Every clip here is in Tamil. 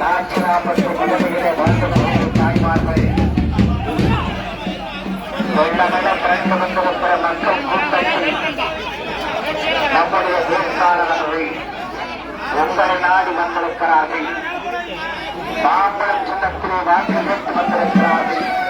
நாச்சிராப்பட்டு பகுதியிலே வாழ்ந்து கொண்டிருக்கும் தாய்மார்கள் வெள்ளமென பிறந்து வந்திருக்கிற மக்கள் கூட்டத்தில் நம்முடைய வேட்பாளர்கள் உங்களை நாடி வந்திருக்கிறார்கள் மாம்பழம் சின்னத்திலே வாக்கு வந்திருக்கிறார்கள்.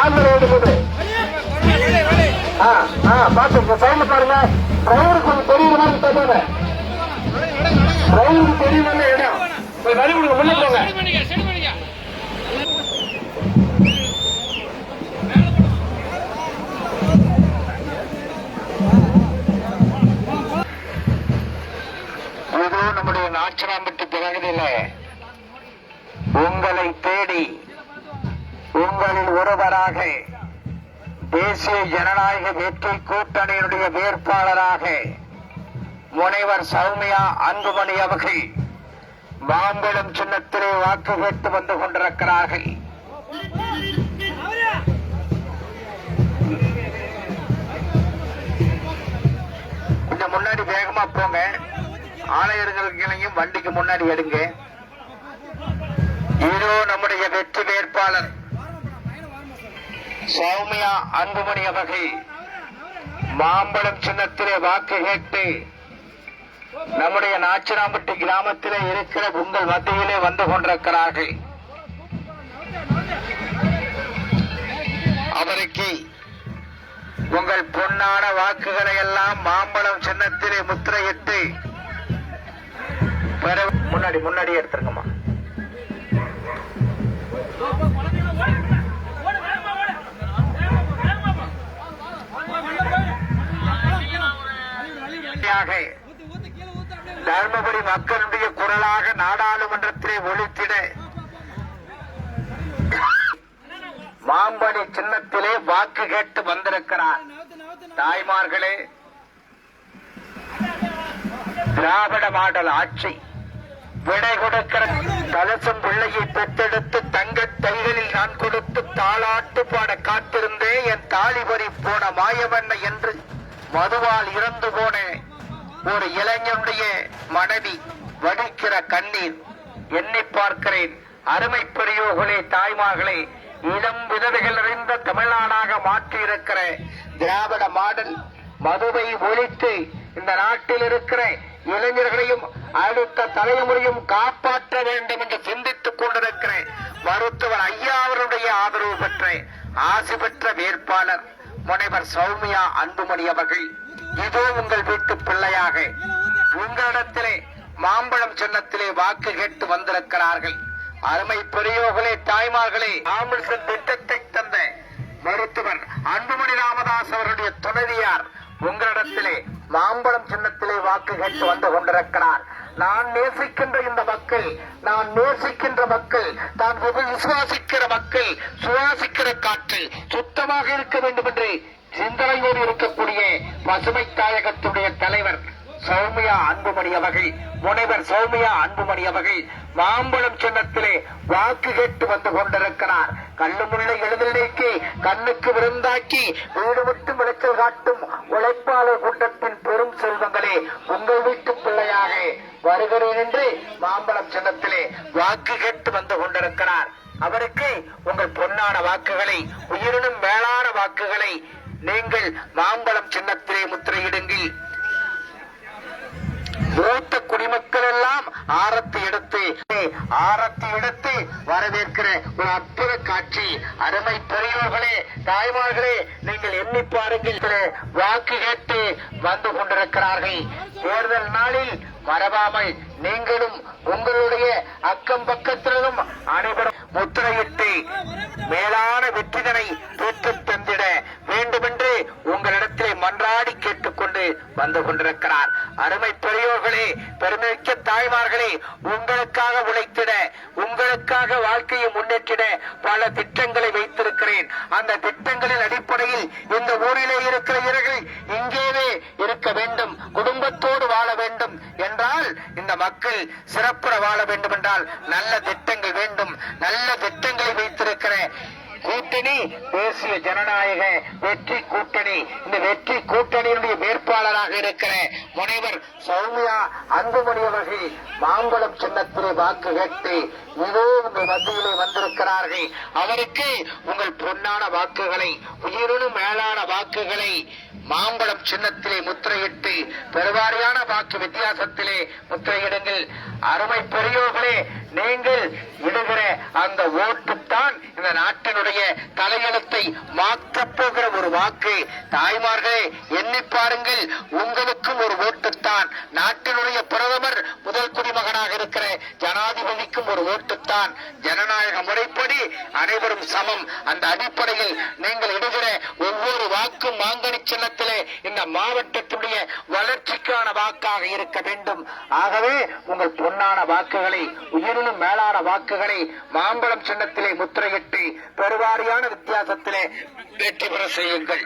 கால் பாத்து பாருங்க. டிரைவருக்கு கொஞ்சம் தெரியுற மாதிரி டிரைவருக்கு இடம். போய் கொடுங்க போங்க. நம்முடைய நாச்சராம்பட்டு பகுதியில உங்களை தேடி உங்களில் ஒருவராக தேசிய ஜனநாயக வெற்றி கூட்டணியினுடைய வேட்பாளராக முனைவர் சௌமியா அன்புமணி அவர்கள் மாம்பழம் சின்னத்திலே வாக்கு கேட்டு வந்து கொண்டிருக்கிறார்கள். கொஞ்சம் முன்னாடி வேகமா போங்க. ஆணையர்களுக்கு வண்டிக்கு முன்னாடி எடுங்க. இதோ நம்முடைய வெற்றி வேட்பாளர். சௌமியா அன்புமணி அவர்கள் மாம்பழம் சின்னத்திலே வாக்கு கேட்டு நம்முடைய நாச்சிராம்பட்டி கிராமத்திலே இருக்கிற உங்கள் மத்தியிலே வந்து கொண்டிருக்கிறார்கள். அவருக்கு உங்கள் பொன்னான வாக்குகளை எல்லாம் மாம்பழம் சின்னத்திலே முத்திரையிட்டு முன்னாடி முன்னாடி எடுத்திருக்கமா குரலாக தர்மபுரி மக்களுடைய குரலாக நாடாளுமன்றத்திலே ஒழித்திட மாம்பனி சின்னத்திலே வாக்கு கேட்டு வந்திருக்கிறார். தாய்மார்களே திராவிட மாடல் ஆட்சி விடை கொடுக்கிற கலசம் பிள்ளையை பெற்றெடுத்து தங்க தைகளில் நான் கொடுத்து தாளாட்டு பாட காத்திருந்தே என் தாலிபறி போன மாயவன்ன என்று மதுவால் இறந்து போனேன். ஒரு இளைஞனுடைய மனைவி வடிக்கிற கண்ணீர் எண்ணி பார்க்கிறேன். அருமை பெரியோர்களே தாய்மார்களே இளம் விதவைகள் நிறைந்த தமிழ்நாடாக மாற்றி இருக்கிற திராவிட மாடல் மதுவை ஒழித்து இந்த நாட்டில் இருக்கிற இளைஞர்களையும் அடுத்த தலைமுறையும் காப்பாற்ற வேண்டும் என்று சிந்தித்துக் கொண்டிருக்கிற மருத்துவர் ஐயா அவருடைய ஆதரவு பெற்ற ஆசி பெற்ற வேட்பாளர் முனைவர் சௌமியா அன்புமணி அவர்கள் இதோ உங்கள் வீட்டு பிள்ளையாக. உங்களிடத்திலே மாம்பழம் சின்னத்திலே வாக்கு கேட்டு வந்திருக்கிறார்கள். அருமை பெரியோர்களே தாய்மார்களே ஆம்புலன்ஸ் திட்டத்தை தந்த மருத்துவர் அன்புமணி ராமதாஸ் அவருடைய துணைவியார் உங்களிடத்திலே மாம்பழம் சின்னத்திலே வாக்கு கேட்டு வந்து கொண்டிருக்கிறார். நான் நேசிக்கின்ற இந்த மக்கள் நான் நேசிக்கின்ற மக்கள் தான் விசுவாசிக்கிற மக்கள் சுவாசிக்கிற காற்று சுத்தமாக இருக்க வேண்டும் என்று சிந்தனையோடு இருக்கக்கூடிய பசுமை தாயகத்துடைய தலைவர் சௌமியா அன்புமணி அவர்கள் முனைவர் சௌமியா அன்புமணி அவர்கள் மாம்பழம் சின்னத்திலே வாக்கு கேட்டு வந்து கொண்டிருக்கிறார். கண்ணுமுள்ள எழுதலைக்கு கண்ணுக்கு விருந்தாக்கி வீடு விட்டு விளைச்சல் காட்டும் உழைப்பாளர் கூட்டத்தின் பெரும் செல்வங்களே உங்கள் வீட்டு பிள்ளையாக வருகிறேன் என்று மாம்பழம் சின்னத்திலே வாக்கு கேட்டு வந்து கொண்டிருக்கிறார். அவருக்கு உங்கள் பொன்னான வாக்குகளை உயிரினும் மேலான வாக்குகளை நீங்கள் மாம்பழம் சின்னத்திலே முத்திரையிடுங்கள். மூத்த குடிமக்கள் எல்லாம் ஆரத்தி எடுத்து ஆரத்தி எடுத்து வரவேற்கிற ஒரு அற்புத காட்சி. அருமை பெரியோர்களே தாய்மார்களே நீங்கள் எண்ணி பாருங்கள். வாக்கு கேட்டு வந்து கொண்டிருக்கிறார்கள். தேர்தல் நாளில் மறவாமல் நீங்களும் உங்களுடைய அக்கம் பக்கத்திலும் அனைவரும் முத்திரையிட்டு மேலான வெற்றிதனை வந்து கொண்டிருக்கிறார். அருமை பெரியோர்களே பெருமைக்க தாய்மார்களே உங்களுக்காக உழைத்திட உங்களுக்காக வாழ்க்கையை முன்னேற்றிட பல திட்டங்களை வைத்திருக்கிறேன். அந்த திட்டங்களின் அடிப்படையில் இந்த ஊரிலே இருக்கிற இவர்கள் இங்கேவே இருக்க வேண்டும் குடும்பத்தோடு வாழ வேண்டும் என்றால் இந்த மக்கள் சிறப்புற வாழ வேண்டும் என்றால் நல்ல திட்டங்கள் வேண்டும் நல்ல திட்டங்களை வைத்திருக்கிறேன் கூட்டணி தேசிய ஜனநாயக வெற்றி கூட்டணி. இந்த வெற்றி கூட்டணியினுடைய வேட்பாளராக இருக்கிற முனைவர் சௌமியா அன்புமணி அவர்கள் மாம்பழம் சின்னத்திலே வாக்கு கேட்டு இதோ உங்கள் மத்தியிலே வந்திருக்கிறார்கள். அவருக்கு உங்கள் பொன்னான வாக்குகளை உயிரினும் மேலான வாக்குகளை மாம்பழம் சின்னத்திலே முத்திரையிட்டு பெருவாரியான வாக்கு வித்தியாசத்திலே முத்திரையிடுங்கள். அருமை பெரியோர்களே நீங்கள் இடுகிற அந்த ஓட்டு நாட்டினுடைய தலையெழுத்தை மாற்றப் போகிற ஒரு வாக்கு. தாய்மார்களே எண்ணி பாருங்கள். உங்களுக்கும் ஒரு ஓட்டுத்தான். நாட்டினுடைய பிரதமர் முதல் குடிமகனாக இருக்கிற ஜனாதிபதிக்கும் ஒரு ஓட்டுத்தான். ஜனநாயக முறைப்படி அனைவரும் சமம். அந்த அடிப்படையில் நீங்கள் இடுகிற ஒவ்வொரு வாக்கும் மாங்கனி சின்னத்திலே இந்த மாவட்டத்துடைய வளர்ச்சிக்கான வாக்காக இருக்க வேண்டும். ஆகவே உங்கள் பொன்னான வாக்குகளை உயிரிலும் மேலான வாக்குகளை மாம்பழம் சின்னத்திலே முத்திரையிட்டு பெருவாரியான வித்தியாசத்திலே வெற்றி பெற செய்யுங்கள்.